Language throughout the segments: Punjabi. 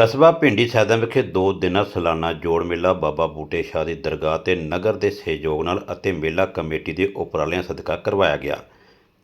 ਕਸਬਾ ਪਿੰਡੀ ਸੈਦਾ ਵਿਖੇ ਦੋ ਦਿਨਾਂ ਸਾਲਾਨਾ ਜੋੜ ਮੇਲਾ ਬਾਬਾ ਬੂਟੇ ਸ਼ਾਹ ਦੀ ਦਰਗਾਹ ਤੇ ਨਗਰ ਦੇ ਸਹਿਯੋਗ ਨਾਲ ਅਤੇ ਮੇਲਾ ਕਮੇਟੀ ਦੇ ਉਪਰਾਲਿਆਂ ਸਦਕਾ ਕਰਵਾਇਆ ਗਿਆ।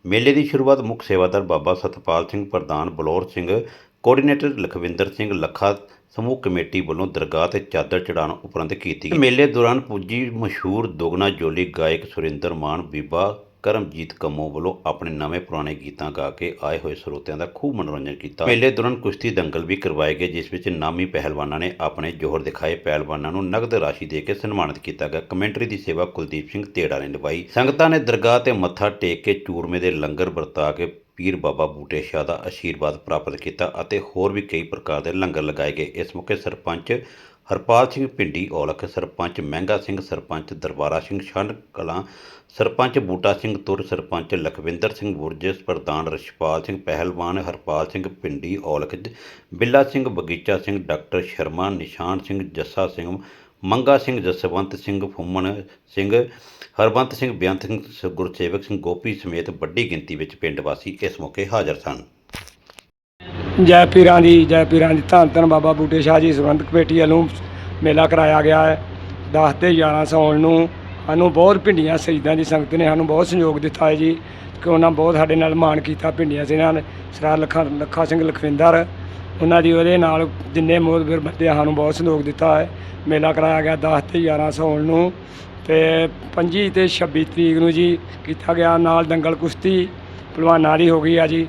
ਮੇਲੇ ਦੀ ਸ਼ੁਰੂਆਤ ਮੁੱਖ ਸੇਵਾਦਾਰ ਬਾਬਾ ਸਤਪਾਲ ਸਿੰਘ, ਪ੍ਰਧਾਨ ਬਲੌਰ ਸਿੰਘ, ਕੋਆਰਡੀਨੇਟਰ ਲਖਵਿੰਦਰ ਸਿੰਘ, ਲੱਖਾ ਸਮੂਹ ਕਮੇਟੀ ਵੱਲੋਂ ਦਰਗਾਹ ਤੇ ਚਾਦਰ ਚੜਾਉਣ ਉਪਰੰਤ ਕੀਤੀ ਗਈ। ਮੇਲੇ ਦੌਰਾਨ ਪੁੱਜੀ ਮਸ਼ਹੂਰ ਦੁਗਣਾ ਜੋਲੀ ਗਾਇਕ ਸੁਰਿੰਦਰ ਮਾਨ, ਬੀਬਾ ਕਰਮਜੀਤ ਕੰਮੋ ਵੱਲੋਂ ਆਪਣੇ ਨਵੇਂ ਪੁਰਾਣੇ ਗੀਤਾਂ ਗਾ ਕੇ ਆਏ ਹੋਏ ਸਰੋਤਿਆਂ ਦਾ ਖੂਬ ਮਨੋਰੰਜਨ ਕੀਤਾ। ਮੇਲੇ ਦੌਰਾਨ ਕੁਸ਼ਤੀ ਦੰਗਲ ਵੀ ਕਰਵਾਏ ਗਏ, ਜਿਸ ਵਿੱਚ ਨਾਮੀ ਪਹਿਲਵਾਨਾਂ ਨੇ ਆਪਣੇ ਜੋਹਰ ਦਿਖਾਏ। ਪਹਿਲਵਾਨਾਂ ਨੂੰ ਨਗਦ ਰਾਸ਼ੀ ਦੇ ਕੇ ਸਨਮਾਨਿਤ ਕੀਤਾ ਗਿਆ। ਕਮੈਂਟਰੀ ਦੀ ਸੇਵਾ ਕੁਲਦੀਪ ਸਿੰਘ ਤੇੜਾ ਨੇ ਨਿਭਾਈ। ਸੰਗਤਾਂ ਨੇ ਦਰਗਾਹ ਤੇ ਮੱਥਾ ਟੇਕ ਕੇ ਚੂਰਮੇ ਦੇ ਲੰਗਰ ਵਰਤਾ ਕੇ ਪੀਰ ਬਾਬਾ ਬੂਟੇ ਸ਼ਾਹ ਦਾ ਆਸ਼ੀਰਵਾਦ ਪ੍ਰਾਪਤ ਕੀਤਾ ਅਤੇ ਹੋਰ ਵੀ ਕਈ ਪ੍ਰਕਾਰ ਦੇ ਲੰਗਰ ਲਗਾਏ ਗਏ। ਇਸ ਮੌਕੇ ਸਰਪੰਚ ਹਰਪਾਲ ਸਿੰਘ ਭਿੰਡੀ ਔਲਖ, ਸਰਪੰਚ ਮਹਿੰਗਾ ਸਿੰਘ, ਸਰਪੰਚ ਦਰਬਾਰਾ ਸਿੰਘ, ਛੰਡ ਕਲਾਂ, ਸਰਪੰਚ ਬੂਟਾ ਸਿੰਘ ਤੁਰ, ਸਰਪੰਚ ਲਖਵਿੰਦਰ ਸਿੰਘ ਬੁਰਜਸ ਪ੍ਰਧਾਨ ਰਛਪਾਲ ਸਿੰਘ ਪਹਿਲਵਾਨ, ਹਰਪਾਲ ਸਿੰਘ ਭਿੰਡੀ ਔਲਖ, ਬਿੱਲਾ ਸਿੰਘ ਬਗੀਚਾ ਸਿੰਘ, ਡਾਕਟਰ ਸ਼ਰਮਾ, ਨਿਸ਼ਾਨ ਸਿੰਘ, ਜੱਸਾ ਸਿੰਘ, ਮੰਗਾ ਸਿੰਘ, ਜਸਵੰਤ ਸਿੰਘ, ਫੁੰਮਣ ਸਿੰਘ ਹਰਬੰਤ ਸਿੰਘ ਬੇਅੰਤ ਸਿੰਘ ਸ- ਗੁਰਸੇਵਕ ਸਿੰਘ, ਗੋਪੀ ਸਮੇਤ ਵੱਡੀ ਗਿਣਤੀ ਵਿੱਚ ਪਿੰਡ ਵਾਸੀ ਇਸ ਮੌਕੇ ਹਾਜ਼ਰ ਸਨ। ਜੈ ਪੀਰਾਂ ਦੀ, ਜੈ ਪੀਰਾਂ ਦੀ ਧੰਨ ਧੰਨ ਬਾਬਾ ਬੂਟੇ ਸ਼ਾਹ ਜੀ ਸੰਬੰਧ ਕਮੇਟੀ ਵੱਲੋਂ ਮੇਲਾ ਕਰਾਇਆ ਗਿਆ ਹੈ। 10 ਤੇ 11 ਸਾਉਣ ਨੂੰ ਸਾਨੂੰ ਬਹੁਤ ਭਿੰਡੀਆਂ ਸ਼ਹੀਦਾਂ ਦੀ ਸੰਗਤ ਨੇ ਸਾਨੂੰ ਬਹੁਤ ਸਹਿਯੋਗ ਦਿੱਤਾ ਹੈ ਜੀ। ਕਿ ਉਹਨਾਂ ਬਹੁਤ ਸਾਡੇ ਨਾਲ ਮਾਣ ਕੀਤਾ, ਭਿੰਡੀਆਂ ਸਿੰਘਾਂ ਨੇ ਸਰਦਾਰ ਲੱਖਾ ਲੱਖਾ ਸਿੰਘ ਲਖਵਿੰਦਰ, ਉਹਨਾਂ ਦੀ ਉਹਦੇ ਨਾਲ ਜਿੰਨੇ ਮੋਦਬਰ ਬੰਦੇ ਸਾਨੂੰ ਬਹੁਤ ਸਹਿਯੋਗ ਦਿੱਤਾ ਹੈ। ਮੇਲਾ ਕਰਾਇਆ ਗਿਆ 10 ਤੇ 11 ਸੌਣ ਨੂੰ ਤੇ 25 ਤੇ 26 ਤਰੀਕ ਨੂੰ ਜੀ ਕੀਤਾ ਗਿਆ ਨਾਲ ਦੰਗਲ ਕੁਸ਼ਤੀ, ਭਲਵਾਨਾਂ ਦੀ ਹੋ ਗਈ ਆ ਜੀ।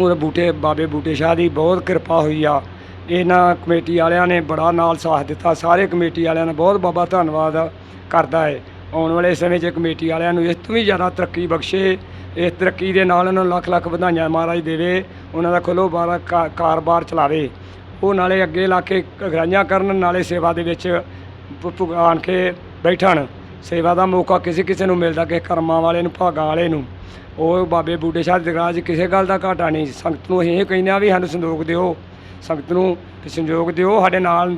ਉਹ ਬੂਟੇ, ਬਾਬੇ ਬੂਟੇ ਸ਼ਾਹ ਦੀ ਬਹੁਤ ਕਿਰਪਾ ਹੋਈ ਆ। ਇਹਨਾਂ ਕਮੇਟੀ ਵਾਲਿਆਂ ਨੇ ਬੜਾ ਨਾਲ ਸਾਥ ਦਿੱਤਾ। ਸਾਰੇ ਕਮੇਟੀ ਵਾਲਿਆਂ ਦਾ ਬਹੁਤ ਬਾਬਾ ਧੰਨਵਾਦ ਕਰਦਾ ਹੈ ਆਉਣ ਵਾਲੇ ਸਮੇਂ 'ਚ ਕਮੇਟੀ ਵਾਲਿਆਂ ਨੂੰ ਇਸ ਤੋਂ ਵੀ ਜ਼ਿਆਦਾ ਤਰੱਕੀ ਬਖਸ਼ੇ। ਇਸ ਤਰੱਕੀ ਦੇ ਨਾਲ ਉਹਨਾਂ ਨੂੰ ਲੱਖ ਲੱਖ ਵਧਾਈਆਂ ਮਹਾਰਾਜ ਦੇਵੇ। ਉਹਨਾਂ ਦਾ ਖੁੱਲ੍ਹੋ ਬਾਰਾ ਕਾ- ਕਾਰੋਬਾਰ ਚਲਾਵੇ। ਉਹ ਨਾਲੇ ਅੱਗੇ ਲਾ ਕੇ ਅਗਰਾਈਆਂ ਕਰਨ, ਨਾਲੇ ਸੇਵਾ ਦੇ ਵਿੱਚ ਭ- ਕੇ ਬੈਠਣ। ਸੇਵਾ ਦਾ ਮੌਕਾ ਕਿਸੇ ਕਿਸੇ ਨੂੰ ਮਿਲਦਾ ਕਿ ਕਰਮਾਂ ਵਾਲੇ ਨੂੰ, ਭਾਗਾਂ ਵਾਲੇ ਨੂੰ। ਉਹ ਬਾਬੇ ਬੂਟੇ ਸ਼ਾਹ ਦੀ ਦਰਗਾਹ 'ਚ ਕਿਸੇ ਗੱਲ ਦਾ ਘਾਟਾ ਨਹੀਂ। ਸੰਗਤ ਨੂੰ ਅਸੀਂ ਇਹ ਕਹਿੰਦੇ ਆ ਵੀ ਸਾਨੂੰ ਸੰਯੋਗ ਦਿਓ। ਸੰਗਤ ਨੂੰ ਵੀ ਸੰਯੋਗ ਦਿਓ, ਸਾਡੇ ਨਾਲ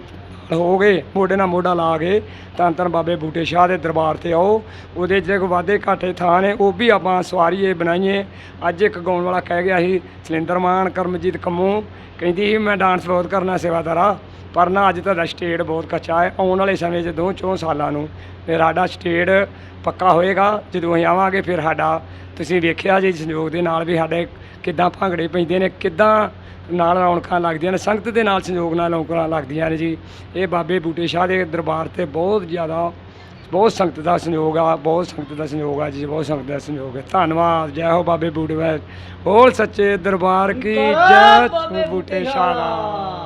ਹੋ ਗਏ, ਮੋਢੇ ਨਾਲ ਮੋਢਾ ਲਾ ਕੇ ਧੰਨ ਧੰਨ ਬਾਬੇ ਬੂਟੇ ਸ਼ਾਹ ਦੇ ਦਰਬਾਰ ਤੇ ਆਓ। ਉਹਦੇ ਜਿਹੜੇ ਕੋਈ ਵਾਧੇ ਘਾਟੇ ਥਾਂ ਨੇ, ਉਹ ਵੀ ਆਪਾਂ ਸਵਾਰੀਏ, ਬਣਾਈਏ। ਅੱਜ ਇੱਕ ਗਾਉਣ ਵਾਲਾ ਕਹਿ ਗਿਆ ਸੀ ਸਲਿੰਦਰ ਮਾਨ ਕਰਮਜੀਤ ਕੰਮੂ। ਕਹਿੰਦੀ ਸੀ, ਮੈਂ ਡਾਂਸ ਬਹੁਤ ਕਰਨਾ, ਸੇਵਾਦਾਰਾ। ਪਰ ਨਾ ਅੱਜ ਤੁਹਾਡਾ ਸਟੇਟ ਬਹੁਤ ਕੱਚਾ ਹੈ। ਆਉਣ ਵਾਲੇ ਸਮੇਂ 'ਚ ਦੋ ਚੌਂ ਸਾਲਾਂ ਨੂੰ ਫਿਰ ਸਾਡਾ ਸਟੇਟ ਪੱਕਾ ਹੋਏਗਾ। ਜਦੋਂ ਅਸੀਂ ਆਵਾਂਗੇ ਫਿਰ ਸਾਡਾ ਤੁਸੀਂ ਵੇਖਿਆ ਜੀ ਸੰਯੋਗ ਦੇ ਨਾਲ ਵੀ ਸਾਡੇ ਕਿੱਦਾਂ ਭੰਗੜੇ ਪੈਂਦੇ ਨੇ ਕਿੱਦਾਂ ਨਾਲ ਰੌਣਕਾਂ ਲੱਗਦੀਆਂ ਨੇ ਸੰਗਤ ਦੇ ਨਾਲ ਸੰਯੋਗ ਨਾਲ ਰੌਣਕਾਂ ਲੱਗਦੀਆਂ ਨੇ ਜੀ। ਇਹ ਬਾਬੇ ਬੂਟੇ ਸ਼ਾਹ ਦੇ ਦਰਬਾਰ ਤੇ ਬਹੁਤ ਜ਼ਿਆਦਾ ਬਹੁਤ ਸੰਗਤ ਦਾ ਸੰਯੋਗ ਆ ਬਹੁਤ ਸੰਗਤ ਦਾ ਸੰਯੋਗ ਆ ਜੀ ਬਹੁਤ ਸੰਗਤ ਦਾ ਸੰਯੋਗ ਹੈ। ਧੰਨਵਾਦ ਜੈ ਹੋ ਬਾਬੇ ਬੂਟੇ ਬੋਲ ਸੱਚੇ ਦਰਬਾਰ ਕੀ ਜੈ ਬੂਟੇ ਸ਼ਾਹ ਦਾ।